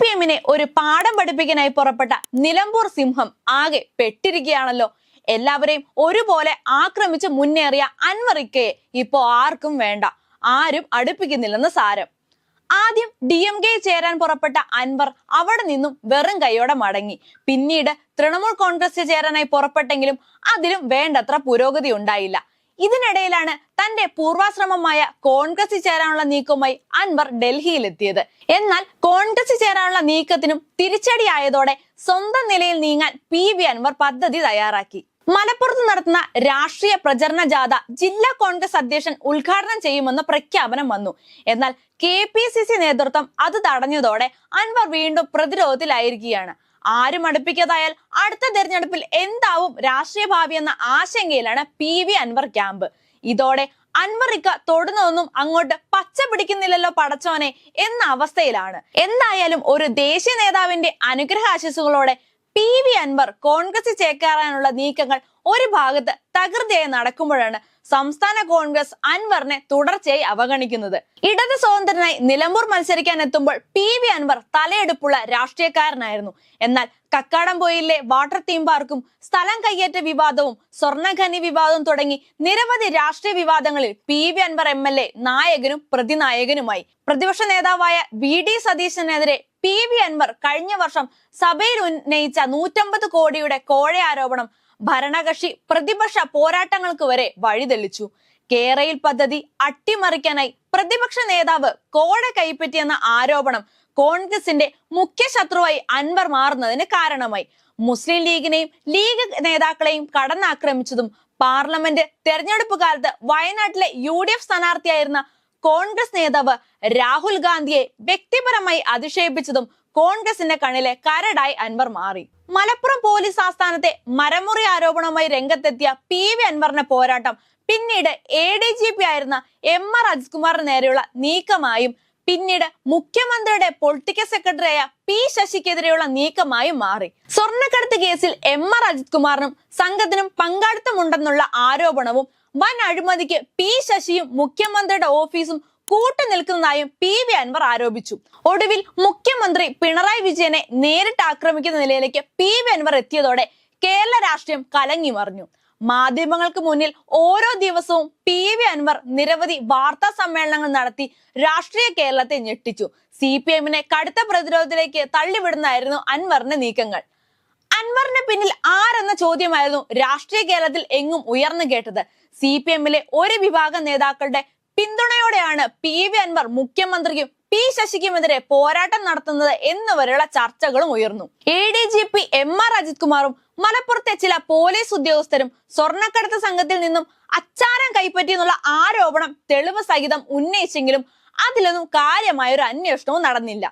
P എമ്മിനെ ഒരു പാഠം പഠിപ്പിക്കാനായി പുറപ്പെട്ട നിലമ്പൂർ സിംഹം ആകെ പെട്ടിരിക്കുകയാണല്ലോ. എല്ലാവരെയും ഒരുപോലെ ആക്രമിച്ച് മുന്നേറിയ അൻവറിക്കയെ ഇപ്പോ ആർക്കും വേണ്ട ആരും അടുപ്പിക്കുന്നില്ലെന്ന് സാരം. ആദ്യം ഡി എം കെ ചേരാൻ പുറപ്പെട്ട അൻവർ അവിടെ നിന്നും വെറും കൈയോടെ മടങ്ങി. പിന്നീട് തൃണമൂൽ കോൺഗ്രസ് ചേരാനായി പുറപ്പെട്ടെങ്കിലും അതിലും വേണ്ടത്ര പുരോഗതി ഉണ്ടായില്ല. ഇതിനിടയിലാണ് തന്റെ പൂർവാശ്രമമായ കോൺഗ്രസിൽ ചേരാനുള്ള നീക്കവുമായി അൻവർ ഡൽഹിയിലെത്തിയത്. എന്നാൽ കോൺഗ്രസിൽ ചേരാനുള്ള നീക്കത്തിനും തിരിച്ചടിയായതോടെ സ്വന്തം നിലയിൽ നീങ്ങാൻ പി വി അൻവർ പദ്ധതി തയ്യാറാക്കി. മലപ്പുറത്ത് നടത്തുന്ന രാഷ്ട്രീയ പ്രചരണ ജാഥ ജില്ലാ കോൺഗ്രസ് അധ്യക്ഷൻ ഉദ്ഘാടനം ചെയ്യുമെന്ന പ്രഖ്യാപനം വന്നു. എന്നാൽ കെ നേതൃത്വം അത് തടഞ്ഞതോടെ അൻവർ വീണ്ടും പ്രതിരോധത്തിലായിരിക്കുകയാണ്. ആരും അടുപ്പിക്കാതായാൽ അടുത്ത തെരഞ്ഞെടുപ്പിൽ എന്താവും രാഷ്ട്രീയ ഭാവി എന്ന ആശങ്കയിലാണ് പി വി അൻവർ ക്യാമ്പ്. ഇതോടെ അൻവർ അൻവറിക്ക തൊടുന്നതൊന്നും അങ്ങോട്ട് പച്ച പിടിക്കുന്നില്ലല്ലോ പടച്ചോനെ എന്ന അവസ്ഥയിലാണ്. എന്തായാലും ഒരു ദേശീയ നേതാവിന്റെ അനുഗ്രഹാശിസുകളോടെ പി വി അൻവർ കോൺഗ്രസ് ചേക്കേറാനുള്ള നീക്കങ്ങൾ ഒരു ഭാഗത്ത് തകൃതിയായി നടക്കുമ്പോഴാണ് സംസ്ഥാന കോൺഗ്രസ് അൻവറിനെ തുടർച്ചയായി അവഗണിക്കുന്നത്. ഇടത് സ്വതന്ത്രനായി നിലമ്പൂർ മത്സരിക്കാൻ എത്തുമ്പോൾ പി വി അൻവർ തലയെടുപ്പുള്ള രാഷ്ട്രീയക്കാരനായിരുന്നു. എന്നാൽ കക്കാടംപൊയിലെ വാട്ടർ തീം പാർക്കും സ്ഥലം കയ്യേറ്റ വിവാദവും സ്വർണഖനി വിവാദവും തുടങ്ങി നിരവധി രാഷ്ട്രീയ വിവാദങ്ങളിൽ P V Anvar M L A നായകനും പ്രതിനായകനുമായി. പ്രതിപക്ഷ നേതാവായ വി ഡി സതീശനെതിരെ പി വി അൻവർ കഴിഞ്ഞ വർഷം സഭയിൽ ഉന്നയിച്ച നൂറ്റമ്പത് കോടിയുടെ കോഴ ആരോപണം ഭരണകക്ഷി പ്രതിപക്ഷ പോരാട്ടങ്ങൾക്ക് വരെ വഴിതെളിച്ചു. കേരയിൽ പദ്ധതി അട്ടിമറിക്കാനായി പ്രതിപക്ഷ നേതാവ് കോഴ കൈപ്പറ്റിയെന്ന ആരോപണം കോൺഗ്രസിന്റെ മുഖ്യ ശത്രുവായി അൻവർ മാറുന്നതിന് കാരണമായി. മുസ്ലിം ലീഗിനെയും ലീഗ് നേതാക്കളെയും കടന്നാക്രമിച്ചതും പാർലമെന്റ് തെരഞ്ഞെടുപ്പ് കാലത്ത് വയനാട്ടിലെ യു ഡി എഫ് സ്ഥാനാർത്ഥിയായിരുന്ന കോൺഗ്രസ് നേതാവ് രാഹുൽ ഗാന്ധിയെ വ്യക്തിപരമായി അധിക്ഷേപിച്ചതും കോൺഗ്രസിന്റെ കണ്ണിലെ കരടായി അൻവർ മാറി. മലപ്പുറം പോലീസ് ആസ്ഥാനത്തെ മരമുറി ആരോപണവുമായി രംഗത്തെത്തിയ പി വി അൻവറിന്റെ പോരാട്ടം പിന്നീട് എ ഡി ജി പി ആയിരുന്ന എം ആർ അജ്കുമാറിന് നേരെയുള്ള നീക്കമായും പിന്നീട് മുഖ്യമന്ത്രിയുടെ പൊളിറ്റിക്കൽ സെക്രട്ടറിയായ പി ശശിക്കെതിരെയുള്ള നീക്കമായും മാറി. സ്വർണക്കടത്ത് കേസിൽ എം ആർ അജിത് കുമാറിനും സംഘത്തിനും പങ്കാളിത്തമുണ്ടെന്നുള്ള ആരോപണവും വൻ അഴിമതിക്ക് പി ശശിയും മുഖ്യമന്ത്രിയുടെ ഓഫീസും കൂട്ടുനിൽക്കുന്നതായും പി വി അൻവർ ആരോപിച്ചു. ഒടുവിൽ മുഖ്യമന്ത്രി പിണറായി വിജയനെ നേരിട്ട് ആക്രമിക്കുന്ന നിലയിലേക്ക് പി വി അൻവർ എത്തിയതോടെ കേരള രാഷ്ട്രീയം കലങ്ങി മറിഞ്ഞു. മാധ്യമങ്ങൾക്ക് മുന്നിൽ ഓരോ ദിവസവും പി വി അൻവർ നിരവധി വാർത്താ സമ്മേളനങ്ങൾ നടത്തി രാഷ്ട്രീയ കേരളത്തെ ഞെട്ടിച്ചു. സി പി എമ്മിനെ കടുത്ത പ്രതിരോധത്തിലേക്ക് തള്ളിവിടുന്നായിരുന്നു അൻവറിന്റെ നീക്കങ്ങൾ. അൻവറിന് പിന്നിൽ ആരെന്ന ചോദ്യമായിരുന്നു രാഷ്ട്രീയ കേരളത്തിൽ എങ്ങും ഉയർന്നു കേട്ടത്. സി പി എമ്മിലെ ഒരു വിഭാഗം നേതാക്കളുടെ പിന്തുണയോടെയാണ് പി വി അൻവർ മുഖ്യമന്ത്രിക്കും പി ശശിക്കുമെതിരെ പോരാട്ടം നടത്തുന്നത് എന്നുവരെയുള്ള ചർച്ചകളും ഉയർന്നു. A D G P M R Ajith കുമാറും മലപ്പുറത്തെ ചില പോലീസ് ഉദ്യോഗസ്ഥരും സ്വർണക്കടത്ത് സംഘത്തിൽ നിന്നും അച്ചാരം കൈപ്പറ്റിയെന്നുള്ള ആരോപണം തെളിവ് സഹിതം ഉന്നയിച്ചെങ്കിലും അതിലൊന്നും കാര്യമായ ഒരു അന്വേഷണവും നടന്നില്ല.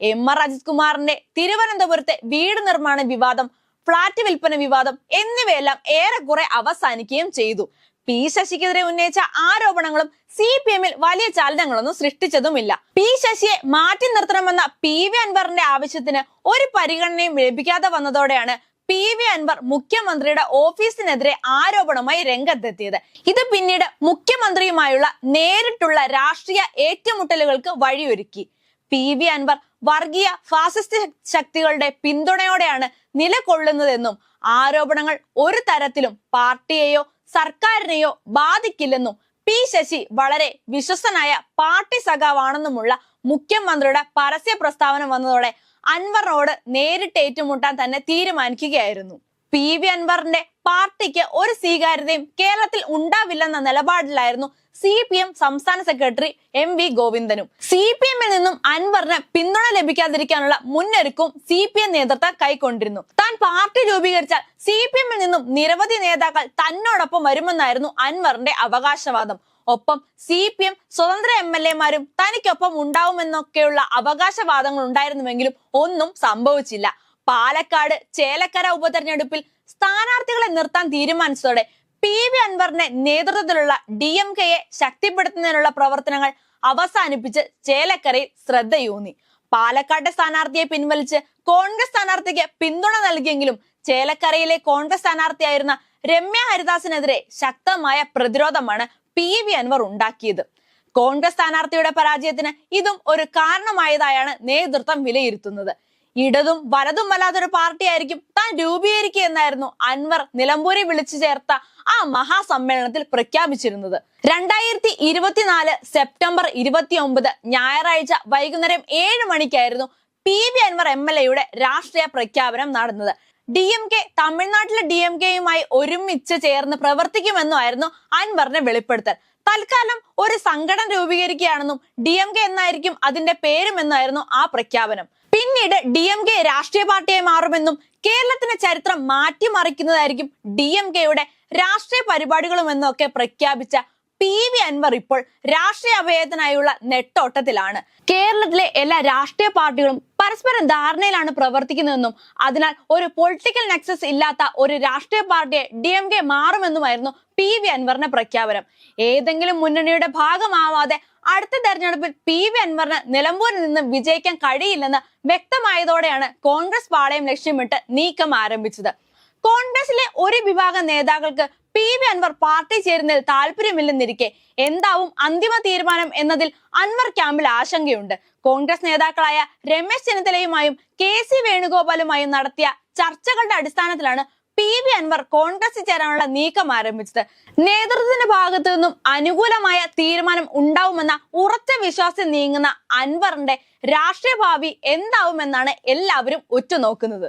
എം ആർ അജിത് കുമാറിന്റെ തിരുവനന്തപുരത്തെ വീട് നിർമ്മാണ വിവാദം ഫ്ളാറ്റ് വിൽപ്പന വിവാദം എന്നിവയെല്ലാം ഏറെക്കുറെ അവസാനിക്കുകയും ചെയ്തു. പി ശശിക്കെതിരെ ഉന്നയിച്ച ആരോപണങ്ങളും സി പി എമ്മിൽ വലിയ ചലനങ്ങളൊന്നും സൃഷ്ടിച്ചതുമില്ല. പി ശശിയെ മാറ്റി നിർത്തണമെന്ന പി വി അൻവറിന്റെ ആവശ്യത്തിന് ഒരു പരിഗണനയും ലഭിക്കാതെ വന്നതോടെയാണ് പി വി അൻവർ മുഖ്യമന്ത്രിയുടെ ഓഫീസിനെതിരെ ആരോപണമായി രംഗത്തെത്തിയത്. ഇത് പിന്നീട് മുഖ്യമന്ത്രിയുമായുള്ള നേരിട്ടുള്ള രാഷ്ട്രീയ ഏറ്റുമുട്ടലുകൾക്ക് വഴിയൊരുക്കി. പി വി അൻവർ വർഗീയ ഫാസിസ്റ്റ് ശക്തികളുടെ പിന്തുണയോടെയാണ് നിലകൊള്ളുന്നതെന്നും ആരോപണങ്ങൾ ഒരു തരത്തിലും പാർട്ടിയെയോ സർക്കാരിനെയോ ബാധിക്കില്ലെന്നും പി ശശി വളരെ വിശ്വസനായ പാർട്ടി സഖാവാണെന്നുമുള്ള മുഖ്യമന്ത്രിയുടെ പരസ്യ പ്രസ്താവന വന്നതോടെ അൻവറിനോട് നേരിട്ട് ഏറ്റുമുട്ടാൻ തന്നെ തീരുമാനിക്കുകയായിരുന്നു. പി വി അൻവറിന്റെ പാർട്ടിക്ക് ഒരു സ്വീകാര്യതയും കേരളത്തിൽ ഉണ്ടാവില്ലെന്ന നിലപാടിലായിരുന്നു സി പി എം സംസ്ഥാന സെക്രട്ടറി എം വി ഗോവിന്ദനും. സി പി എമ്മിൽ നിന്നും അൻവറിന് പിന്തുണ ലഭിക്കാതിരിക്കാനുള്ള മുന്നൊരുക്കവും സി പി എം നേതൃത്വം കൈക്കൊണ്ടിരുന്നു. താൻ പാർട്ടി രൂപീകരിച്ചാൽ സി പി എമ്മിൽ നിന്നും നിരവധി നേതാക്കൾ തന്നോടൊപ്പം വരുമെന്നായിരുന്നു അൻവറിന്റെ അവകാശവാദം. ഒപ്പം സി പി എം സ്വതന്ത്ര എം എൽ എമാരും തനിക്കൊപ്പം ഉണ്ടാവുമെന്നൊക്കെയുള്ള അവകാശവാദങ്ങൾ ഉണ്ടായിരുന്നുവെങ്കിലും ഒന്നും സംഭവിച്ചില്ല. പാലക്കാട് ചേലക്കര ഉപതെരഞ്ഞെടുപ്പിൽ സ്ഥാനാർത്ഥികളെ നിർത്താൻ തീരുമാനിച്ചതോടെ പി വി അൻവറിന്റെ നേതൃത്വത്തിലുള്ള ഡി എം കെയെ ശക്തിപ്പെടുത്തുന്നതിനുള്ള പ്രവർത്തനങ്ങൾ അവസാനിപ്പിച്ച് ചേലക്കരയിൽ ശ്രദ്ധയൂന്നി. പാലക്കാട്ടെ സ്ഥാനാർത്ഥിയെ പിൻവലിച്ച് കോൺഗ്രസ് സ്ഥാനാർത്ഥിക്ക് പിന്തുണ നൽകിയെങ്കിലും ചേലക്കരയിലെ കോൺഗ്രസ് സ്ഥാനാർത്ഥിയായിരുന്ന രമ്യ ഹരിദാസിനെതിരെ ശക്തമായ പ്രതിരോധമാണ് പി വി അൻവർ ഉണ്ടാക്കിയത്. കോൺഗ്രസ് സ്ഥാനാർത്ഥിയുടെ പരാജയത്തിന് ഇതും ഒരു കാരണമായതായാണ് നേതൃത്വം വിലയിരുത്തുന്നത്. ഇടതും വലതും അല്ലാത്തൊരു പാർട്ടിയായിരിക്കും താൻ രൂപീകരിക്കുക എന്നായിരുന്നു അൻവർ നിലമ്പൂരിൽ വിളിച്ചു ചേർത്ത ആ മഹാസമ്മേളനത്തിൽ പ്രഖ്യാപിച്ചിരുന്നത്. രണ്ടായിരത്തി ഇരുപത്തിനാല് സെപ്റ്റംബർ ഇരുപത്തി ഒമ്പത് ഞായറാഴ്ച വൈകുന്നേരം ഏഴ് മണിക്കായിരുന്നു P V Anvar M L എയുടെ രാഷ്ട്രീയ പ്രഖ്യാപനം നടന്നത്. ഡി എം കെ തമിഴ്നാട്ടിലെ ഡി എം കെയുമായി ഒരുമിച്ച് ചേർന്ന് പ്രവർത്തിക്കുമെന്നുമായിരുന്നു അൻവറിന്റെ വെളിപ്പെടുത്തൽ. തൽക്കാലം ഒരു സംഘടന രൂപീകരിക്കുകയാണെന്നും ഡി എം കെ എന്നായിരിക്കും അതിന്റെ പേരുമെന്നായിരുന്നു ആ പ്രഖ്യാപനം. പിന്നീട് ഡി എം കെ രാഷ്ട്രീയ പാർട്ടിയായി മാറുമെന്നും കേരളത്തിന്റെ ചരിത്രം മാറ്റിമറിക്കുന്നതായിരിക്കും ഡി എം കെയുടെ രാഷ്ട്രീയ പരിപാടികളുമെന്നൊക്കെ പ്രഖ്യാപിച്ച പി വി അൻവർ ഇപ്പോൾ രാഷ്ട്രീയ അഭയത്തിനായുള്ള നെട്ടോട്ടത്തിലാണ്. കേരളത്തിലെ എല്ലാ രാഷ്ട്രീയ പാർട്ടികളും പരസ്പരം ധാരണയിലാണ് പ്രവർത്തിക്കുന്നതെന്നും അതിനാൽ ഒരു പൊളിറ്റിക്കൽ നെക്സസ് ഇല്ലാത്ത ഒരു രാഷ്ട്രീയ പാർട്ടിയെ ഡി എം കെ മാറുമെന്നുമായിരുന്നു പി വി അൻവറിന്റെ പ്രഖ്യാപനം. ഏതെങ്കിലും മുന്നണിയുടെ ഭാഗമാവാതെ അടുത്ത തെരഞ്ഞെടുപ്പിൽ പി വി അൻവറിന് നിലമ്പൂരിൽ നിന്ന് വിജയിക്കാൻ കഴിയില്ലെന്ന് വ്യക്തമായതോടെയാണ് കോൺഗ്രസ് പാളയം ലക്ഷ്യമിട്ട് നീക്കം ആരംഭിച്ചത്. കോൺഗ്രസിലെ ഒരു വിഭാഗം നേതാക്കൾക്ക് പി വി അൻവർ പാർട്ടി ചേരുന്നതിൽ താല്പര്യമില്ലെന്നിരിക്കെ എന്താവും അന്തിമ തീരുമാനം എന്നതിൽ അൻവർ ക്യാമ്പിൽ ആശങ്കയുണ്ട്. കോൺഗ്രസ് നേതാക്കളായ രമേശ് ചെന്നിത്തലയുമായും കെ സി വേണുഗോപാലുമായും നടത്തിയ ചർച്ചകളുടെ അടിസ്ഥാനത്തിലാണ് പി വി അൻവർ കോൺഗ്രസിൽ ചേരാനുള്ള നീക്കം ആരംഭിച്ചത്. നേതൃത്വത്തിന്റെ ഭാഗത്തു നിന്നും അനുകൂലമായ തീരുമാനം ഉണ്ടാവുമെന്ന ഉറച്ച വിശ്വാസം നീങ്ങുന്ന അൻവറിന്റെ രാഷ്ട്രീയ ഭാവി എന്താവുമെന്നാണ് എല്ലാവരും ഉറ്റുനോക്കുന്നത്.